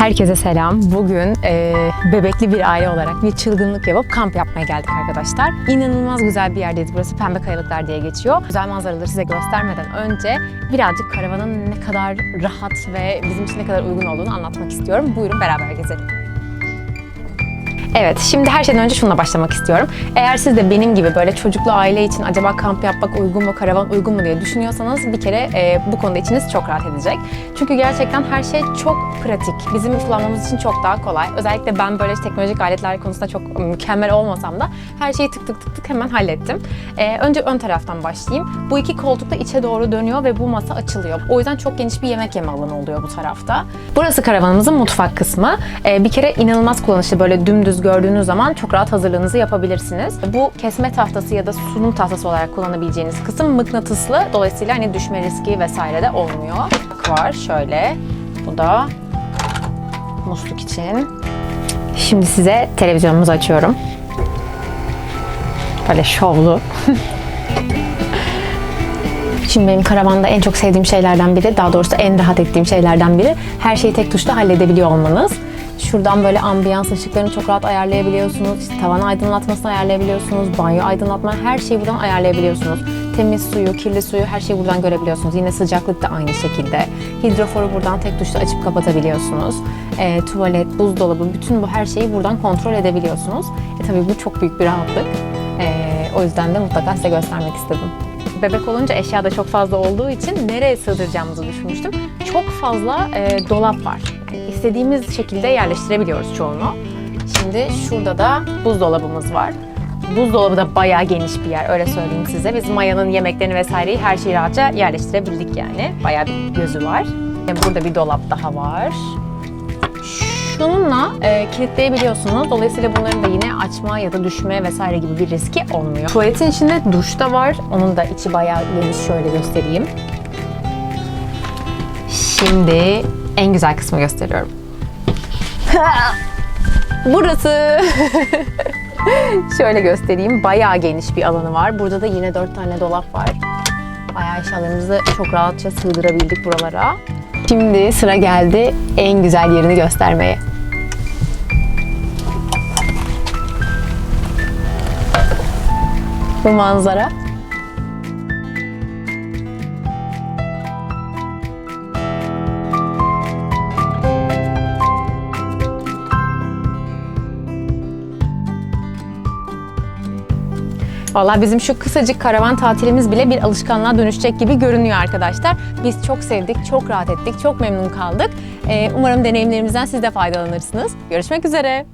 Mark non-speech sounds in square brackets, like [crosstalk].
Herkese selam. Bugün e, bebekli bir aile olarak bir çılgınlık yapıp kamp yapmaya geldik arkadaşlar. İnanılmaz güzel bir yerdeyiz. Burası Pembe Kayalıklar diye geçiyor. Güzel manzaraları size göstermeden önce birazcık karavanın ne kadar rahat ve bizim için ne kadar uygun olduğunu anlatmak istiyorum. Buyurun beraber gezelim. Evet, şimdi her şeyden önce şununla başlamak istiyorum. Eğer siz de benim gibi böyle çocuklu aile için acaba kamp yapmak uygun mu, karavan uygun mu diye düşünüyorsanız bir kere e, bu konuda içiniz çok rahat edecek. Çünkü gerçekten her şey çok pratik. Bizim kullanmamız için çok daha kolay. Özellikle ben böyle teknolojik aletler konusunda çok mükemmel olmasam da her şeyi tık tık tık tık hemen hallettim. E, önce ön taraftan başlayayım. Bu iki koltuk da içe doğru dönüyor ve bu masa açılıyor. O yüzden çok geniş bir yemek yeme alanı oluyor bu tarafta. Burası karavanımızın mutfak kısmı. E, bir kere inanılmaz kullanışlı böyle dümdüz gördüğünüz zaman çok rahat hazırlığınızı yapabilirsiniz. Bu kesme tahtası ya da sunum tahtası olarak kullanabileceğiniz kısım mıknatıslı. Dolayısıyla hani düşme riski vesaire de olmuyor. Var şöyle. Bu da musluk için. Şimdi size televizyonumuzu açıyorum. Böyle şovlu. [laughs] Şimdi benim karavanda en çok sevdiğim şeylerden biri, daha doğrusu en rahat ettiğim şeylerden biri her şeyi tek tuşla halledebiliyor olmanız. Şuradan böyle ambiyans ışıklarını çok rahat ayarlayabiliyorsunuz. İşte tavan aydınlatmasını ayarlayabiliyorsunuz. Banyo aydınlatma her şeyi buradan ayarlayabiliyorsunuz. Temiz suyu, kirli suyu her şeyi buradan görebiliyorsunuz. Yine sıcaklık da aynı şekilde. Hidroforu buradan tek tuşla açıp kapatabiliyorsunuz. E, tuvalet, buzdolabı, bütün bu her şeyi buradan kontrol edebiliyorsunuz. E tabii bu çok büyük bir rahatlık. E, o yüzden de mutlaka size göstermek istedim. Bebek olunca eşya da çok fazla olduğu için nereye sığdıracağımızı düşünmüştüm. Çok fazla e, dolap var. İstediğimiz şekilde yerleştirebiliyoruz çoğunu. Şimdi şurada da buzdolabımız var. Buzdolabı da bayağı geniş bir yer öyle söyleyeyim size. Biz Maya'nın yemeklerini vesaireyi her şeyi rahatça yerleştirebildik yani. Bayağı bir gözü var. Burada bir dolap daha var. Şununla e, kilitleyebiliyorsunuz. Dolayısıyla bunların da yine açma ya da düşme vesaire gibi bir riski olmuyor. Tuvaletin içinde duş da var. Onun da içi bayağı geniş. Şöyle göstereyim. Şimdi en güzel kısmı gösteriyorum. [laughs] Burası. [laughs] Şöyle göstereyim. Bayağı geniş bir alanı var. Burada da yine dört tane dolap var. Bayağı eşyalarımızı çok rahatça sığdırabildik buralara. Şimdi sıra geldi en güzel yerini göstermeye. Bu manzara. Valla bizim şu kısacık karavan tatilimiz bile bir alışkanlığa dönüşecek gibi görünüyor arkadaşlar. Biz çok sevdik, çok rahat ettik, çok memnun kaldık. Ee, umarım deneyimlerimizden siz de faydalanırsınız. Görüşmek üzere.